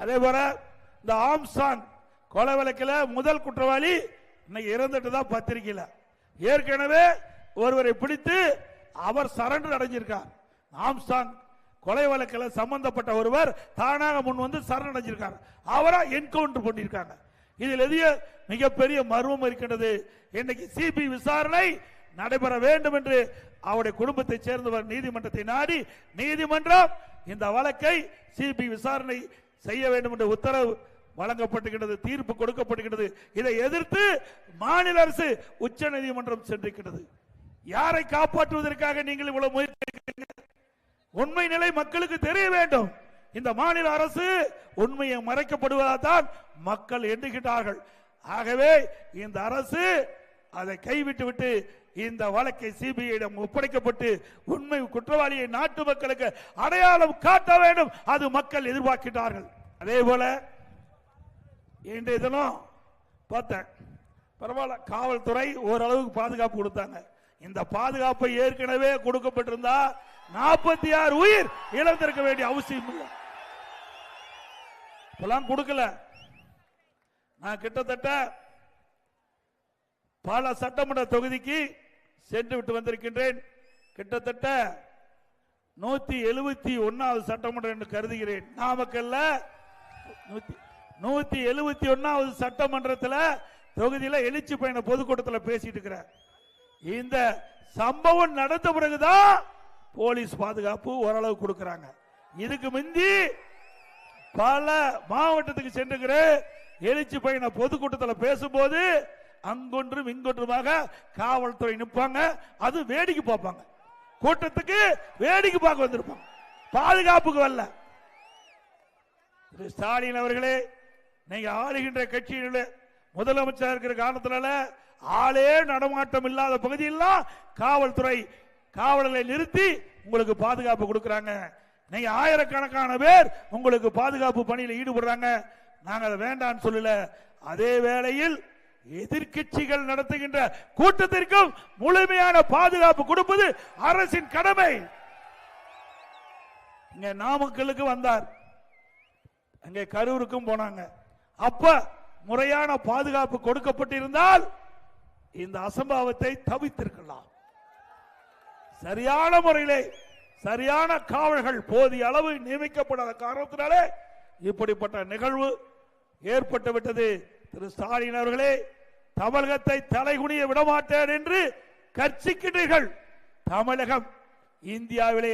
அதே போல இந்த ஆம்சாங் கொலை வழக்கில் முதல் குற்றவாளி இன்னைக்கு இறந்துட்டு தான் பத்திரிக்கையில் ஏற்கனவே ஒருவரை பிடித்து அவர் சரண்டர் அடைஞ்சிருக்கார். ஆம்சாங் கொலை வழக்கில் சம்பந்தப்பட்ட ஒருவர் தானாக முன் வந்து சரண் அடைஞ்சிருக்கார். அவரை என்கவுண்டர் பண்ணியிருக்காங்க. இதில் எதிய மிகப்பெரிய மர்மம் இருக்கின்றது. இன்னைக்கு சிபி விசாரணை நடைபெற வேண்டும் என்று அவருடைய குடும்பத்தை சேர்ந்தவர் நீதிமன்றத்தை நாடி நீதிமன்றம் இந்த வழக்கை சிபி விசாரணை செய்ய வேண்டும் என்ற உத்தரவு வழங்கப்பட்டுகிறது தீர்ப்பு கொடுக்கப்படுகிறது இதை எதிர்த்து மாநில அரசு உச்ச நீதிமன்றம் சென்றிருக்கிறது யாரை காப்பாற்றுவதற்காக நீங்கள் இவ்வளவு முயற்சி உண்மை நிலை மக்களுக்கு தெரிய வேண்டும். இந்த மாநில அரசு உண்மையை மறைக்கப்படுவதால் தான் மக்கள் எண்ணுகின்றார்கள். ஆகவே இந்த அரசு அதை கைவிட்டு விட்டு இந்த வழக்கை சிபிஐயிடம் ஒப்படைக்கப்பட்டு உண்மை குற்றவாளியை நாட்டு மக்களுக்கு அடையாளம் காட்ட வேண்டும் அது மக்கள் எதிர்பார்க்கிறார்கள் அதே போல இன்றைய தினம் பார்த்தேன். பரவாயில்ல காவல்துறை ஓரளவுக்கு பாதுகாப்பு கொடுத்தாங்க. இந்த பாதுகாப்பை ஏற்கனவே கொடுக்கப்பட்டிருந்தா நாற்பத்தி ஆறு உயிர் இழந்திருக்க வேண்டிய அவசியம் இல்லை. இப்பெல்லாம் கொடுக்கல. நான் கிட்டத்தட்ட பல சட்டமன்ற தொகுதிக்கு சென்று விட்டு வந்திருக்கின்றேன். கிட்டத்தட்ட நூத்தி எழுபத்தி ஒன்னாவது சட்டமன்றம் என்று கருதுகிறேன். நாமக்கல்ல நூத்தி எழுபத்தி ஒன்னாவது சட்டமன்றத்தில் தொகுதியில் எழுச்சி பயண பொதுக்கூட்டத்தில் பேசிட்டு இருக்கிறேன். இந்த சம்பவம் நடந்த பிறகுதான் போலீஸ் பாதுகாப்பு ஓரளவு கொடுக்கிறாங்க. இதுக்கு முந்தி பல மாவட்டத்துக்கு சென்றுகிற எழுச்சி பயண பொதுக்கூட்டத்தில் பேசும்போது அங்கொன்றும் இங்கொன்றுமாக காவல்துறை நிற்பாங்க. அது வேடிக்கை பார்ப்பாங்க. கூட்டத்துக்கு வேடிக்கை பார்க்க வந்திருப்பாங்க. பாதுகாப்புக்கு வரல. ஸ்டாலின் அவர்களே நீங்க ஆளுகின்ற கட்சியில முதலமைச்சர் இருக்கிற காரணத்தினால ஆளே நடமாட்டம் இல்லாத பகுதியெல்லாம் காவல்துறை காவலர்களை நிறுத்தி உங்களுக்கு பாதுகாப்பு கொடுக்கறாங்க. நீங்க ஆயிரக்கணக்கான பேர் உங்களுக்கு பாதுகாப்பு பணியில் ஈடுபடுறாங்க. நாங்க அதை வேண்டாம்னு சொல்லல. அதே வேளையில் எதிர்க்கட்சிகள் நடத்துகின்ற கூட்டத்திற்கும் முழுமையான பாதுகாப்பு கொடுப்பது அரசின் கடமை. இங்க நாமக்கலுக்கு வந்தார். அங்கே கரூருக்கும் போனாங்க. அப்ப முறையான பாதுகாப்பு கொடுக்கப்பட்டிருந்தால் இந்த அசம்பாவத்தை தவித்திருக்கலாம் சரியான முறையிலே சரியான காவல்கள் போதிய அளவு நியமிக்கப்படாத காரணத்தினாலே இப்படிப்பட்ட நிகழ்வு ஏற்பட்டு விட்டது. திரு ஸ்டாலின் அவர்களே தமிழகத்தை தலைகுனிய விடமாட்டேன் என்று கர்ச்சிக்கிறீர்கள் தமிழகம் இந்தியாவிலே